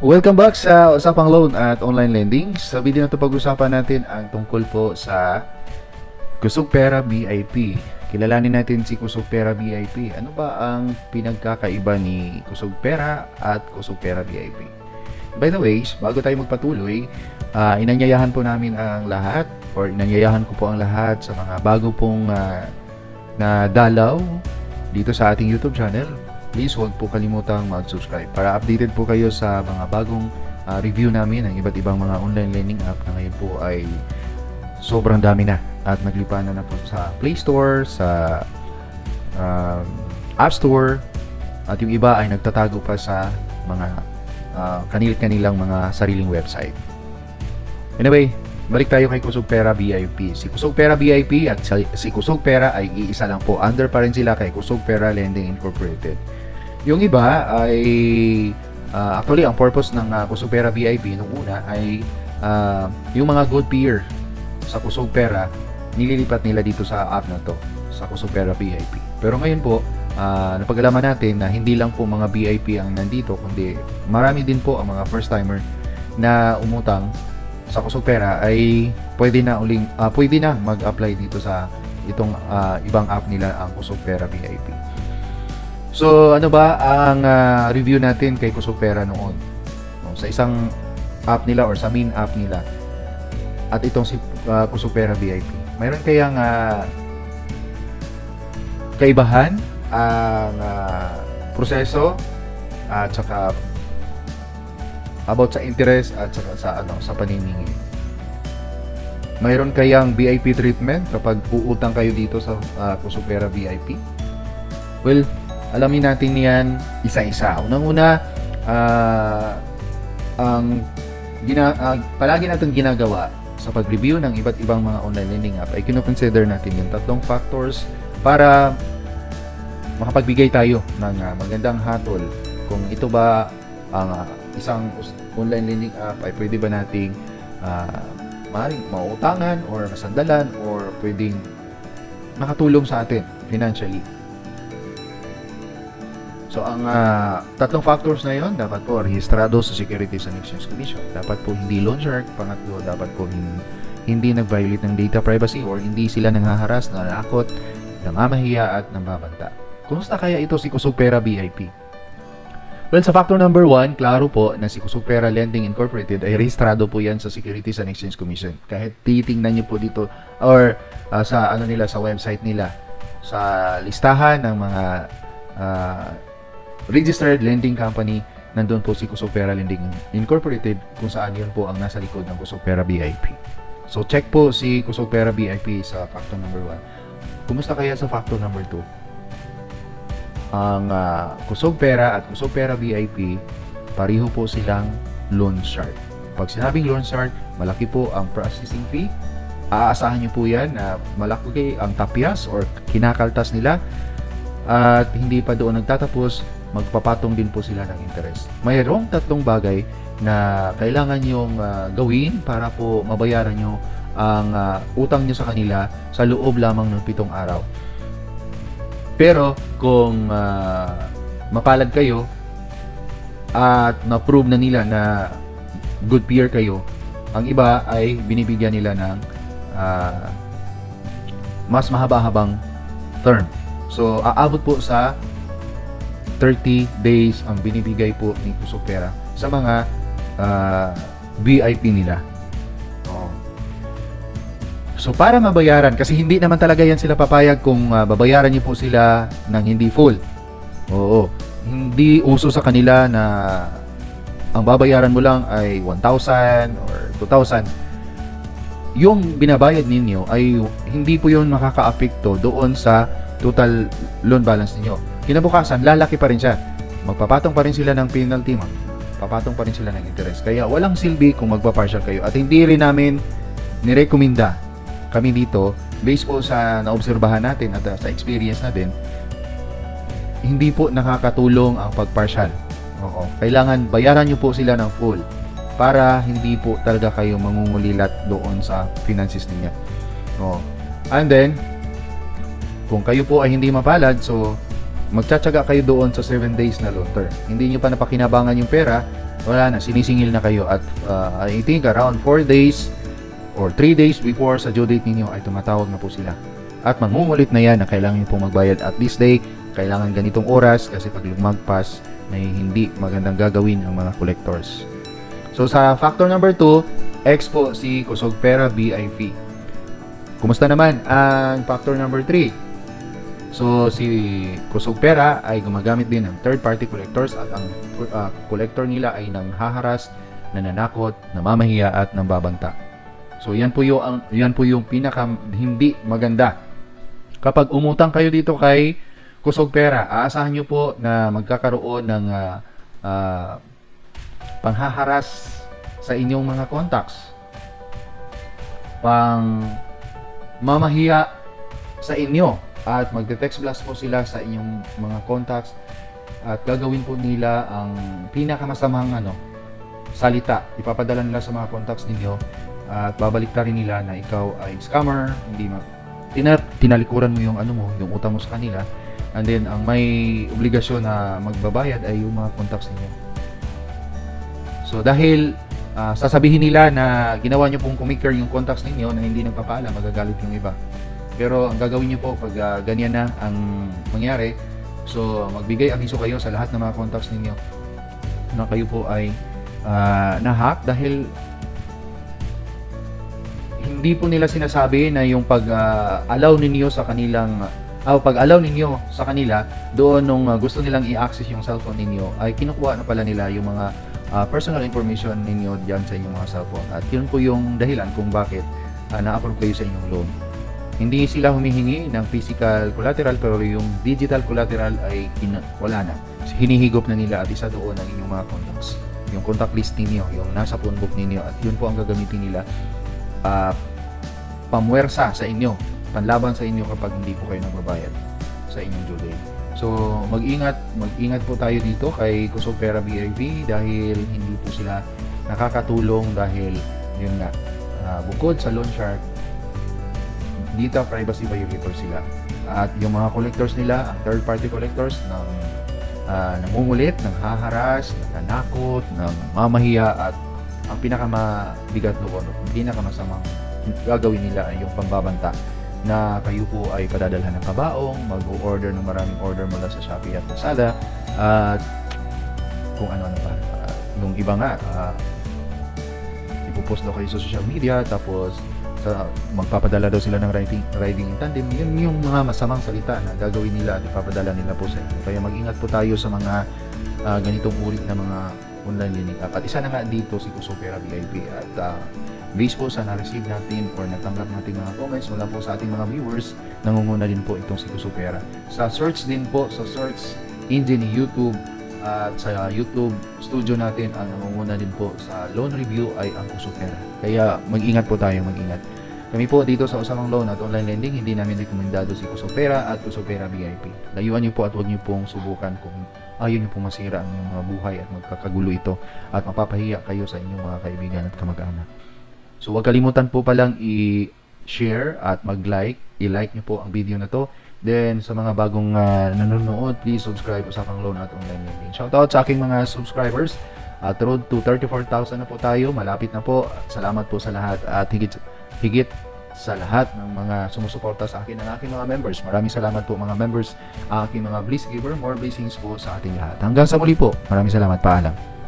Welcome back sa Usapang Loan at Online Lending. Sa video na ito pag-usapan natin ang tungkol po sa Kusog Pera BIP. Kilalanin natin si Kusog Pera BIP. Ano ba ang pinagkakaiba ni Kusog Pera at Kusog Pera BIP? By the way, bago tayo magpatuloy, ah, inanyayahan po namin ang lahat or inanyayahan ko po ang lahat sa mga bago pong ah, na dalaw dito sa ating YouTube channel please huwag po kalimutang mag-subscribe para updated po kayo sa mga bagong ah, review namin ng iba't ibang mga online lending app na ngayon po ay sobrang dami na at naglipanan na po sa Play Store, sa um, App Store at yung iba ay nagtatago pa sa mga ah, kanil-kanilang mga sariling website. Anyway, balik tayo kay Kusog Pera VIP. Si Kusog Pera VIP at si, Kusog Pera ay iisa lang po. Under pa rin sila kay Kusog Pera Lending Incorporated. Yung iba ay ah, actually ang purpose ng uh, Kusog Pera VIP nung una ay ah, yung mga good peer sa Kusog Pera nililipat nila dito sa app na to sa Kusog Pera VIP. Pero ngayon po ah, napagalaman natin na hindi lang po mga VIP ang nandito kundi marami din po ang mga first timer na umutang sa Kusog ay pwede na uling ah, pwede na mag-apply dito sa itong ah, ibang app nila ang Kusog VIP. So, ano ba ang ah, review natin kay Kusopera noon? No, sa isang app nila or sa main app nila. At itong si uh, Kusopera VIP. Mayroon kayang ah, kaibahan ang ah, proseso at saka about sa interest at saka sa ano sa paniningil. Mayroon kayang VIP treatment kapag uutang kayo dito sa uh, Kusopera VIP? Well, alamin natin yan isa-isa. Unang-una, ah, ang gina, ah, palagi natin ginagawa sa pag-review ng iba't ibang mga online lending app ay kinoconsider natin yung tatlong factors para makapagbigay tayo ng ah, magandang hatol kung ito ba ang ah, isang online lending app ay pwede ba nating uh, maaaring mautangan or masandalan or pwedeng nakatulong sa atin financially. So ang ah, tatlong factors na yon dapat po rehistrado sa Securities and Exchange Commission. Dapat po hindi loan shark. Pangatlo, dapat po hin- hindi nag-violate ng data privacy or hindi sila nanghaharas, nanakot, namamahiya at nambabanta. Kumusta kaya ito si Kusog Pera BIP? Well, sa factor number one, klaro po na si Kusog Pera Lending Incorporated ay rehistrado po yan sa Securities and Exchange Commission. Kahit titingnan niyo po dito or ah, sa ano nila sa website nila sa listahan ng mga ah, registered lending company, nandun po si Kusopera Lending Incorporated kung saan yun po ang nasa likod ng Kusopera BIP. So check po si Kusopera BIP sa factor number 1. Kumusta kaya sa factor number 2? Ang uh, Kusopera at Kusopera BIP, pareho po silang loan shark. Pag sinabing loan shark, malaki po ang processing fee. Aasahan nyo po yan na malaki ang tapyas or kinakaltas nila at hindi pa doon nagtatapos, magpapatong din po sila ng interest. Mayroong tatlong bagay na kailangan yung gawin para po mabayaran nyo ang ah, utang nyo sa kanila sa loob lamang ng pitong araw. Pero kung ah, mapalad kayo at na-prove na nila na good peer kayo, ang iba ay binibigyan nila ng ah, mas mahaba-habang term. So, aabot po sa 30 days ang binibigay po ni Kusog Pera sa mga ah, VIP nila. So, para mabayaran, kasi hindi naman talaga yan sila papayag kung ah, babayaran niyo po sila ng hindi full. Oo. Hindi uso sa kanila na ang babayaran mo lang ay 1,000 or 2,000 yung binabayad ninyo ay hindi po yun makaka-apekto doon sa total loan balance ninyo. Kinabukasan, lalaki pa rin siya. Magpapatong pa rin sila ng penalty, magpapatong pa rin sila ng interest. Kaya walang silbi kung magpa-partial kayo. At hindi rin namin nirekomenda kami dito, based po sa naobserbahan natin at uh, sa experience natin, hindi po nakakatulong ang pag-partial. Oo. Kailangan bayaran nyo po sila ng full para hindi po talaga kayo mangungulilat doon sa finances ninyo. Oo. And then, kung kayo po ay hindi mapalad, so magtsatsaga kayo doon sa 7 days na loan term. Hindi nyo pa napakinabangan yung pera, wala na, sinisingil na kayo at uh, I think around 4 days or 3 days before sa due date ninyo ay tumatawag na po sila. At mangungulit na yan na kailangan pong magbayad at this day, kailangan ganitong oras kasi pag lumagpas may hindi magandang gagawin ang mga collectors. So sa factor number 2, X po si Kusog Pera BIP. Kumusta naman ang factor number 3? So si Kusog Pera ay gumagamit din ng third party collectors at ang uh, collector nila ay nang haharas, nananakot, namamahiya at nambabanta. So yan po yung yan po yung pinaka hindi maganda. Kapag umutang kayo dito kay Kusog Pera, aasahan nyo po na magkakaroon ng ah, ah, panghaharas sa inyong mga contacts. Pang mamahiya sa inyo at magte-text blast po sila sa inyong mga contacts at gagawin po nila ang pinakamasamang ano salita ipapadala nila sa mga contacts ninyo at babalik rin nila na ikaw ay scammer hindi ma tina, tinalikuran mo yung ano mo yung utang mo sa kanila. And then ang may obligasyon na magbabayad ay yung mga contacts ninyo. So dahil ah, sasabihin nila na ginawa nyo pong kumikir yung contacts ninyo na hindi nagpapaalam magagalit yung iba. Pero ang gagawin nyo po pag ah, ganyan na ang mangyari so magbigay abiso kayo sa lahat ng mga contacts ninyo na kayo po ay ah, na-hack dahil hindi po nila sinasabi na yung pag-allow ninyo sa kanilang ah, pag-allow ninyo sa kanila doon nung ah, gusto nilang i-access yung cellphone ninyo ay kinukuha na pala nila yung mga ah, personal information ninyo diyan sa inyong mga cellphone at yun po yung dahilan kung bakit ah, na-approve kayo sa inyong loan. Hindi sila humihingi ng physical collateral pero yung digital collateral ay kin- wala na. Hinihigop na nila at isa doon ang inyong mga contacts. Yung contact list ninyo, yung nasa phone book ninyo at yun po ang gagamitin nila ah, pamwersa sa inyo, panlaban sa inyo kapag hindi po kayo nagbabayad sa inyong due. So, mag-ingat, mag-ingat po tayo dito kay Kusog Pera BIV dahil hindi po sila nakakatulong dahil yun nga, ah, bukod sa loan shark, data privacy violator sila. At yung mga collectors nila, ang third party collectors ng uh, nangungulit, ng haharas, nanakot, ng mamahiya at ang pinakamabigat doon, ang pinakamasamang gagawin nila ay yung pambabanta na kayo po ay padadalhan ng kabaong, mag-order ng maraming order mula sa Shopee at Lazada at kung ano-ano pa. Yung iba nga, ah, ipopost daw kayo sa social media tapos sa magpapadala daw sila ng riding, riding in tandem yun yung mga masamang salita na gagawin nila at ipapadala nila po sa inyo kaya mag-ingat po tayo sa mga ah, ganitong uri na mga online lending app at isa na nga dito si Kusopera VIP at ah, based po sa na-receive natin or natanggap natin mga comments mula po sa ating mga viewers nangunguna din po itong si Kusopera sa search din po sa search engine YouTube at sa YouTube studio natin ang nangunguna din po sa loan review ay ang Kusopera. Kaya mag-ingat po tayo, mag-ingat. Kami po dito sa Usapang Loan at Online Lending, hindi namin rekomendado si Kusopera at Kusopera VIP. Layuan niyo po at huwag niyo pong subukan kung ayaw niyo pong masira ang inyong mga buhay at magkakagulo ito at mapapahiya kayo sa inyong mga kaibigan at kamag-anak. So huwag kalimutan po palang i-share at mag-like. I-like niyo po ang video na to. Then, sa mga bagong ah, nanonood, please subscribe sa Pang Loan at Online Lending. Shoutout sa aking mga subscribers. At road to 34,000 na po tayo. Malapit na po. Salamat po sa lahat. At higit, higit sa lahat ng mga sumusuporta sa akin ng aking mga members. Maraming salamat po mga members. Aking mga bliss giver. More blessings po sa ating lahat. Hanggang sa muli po. Maraming salamat. Paalam.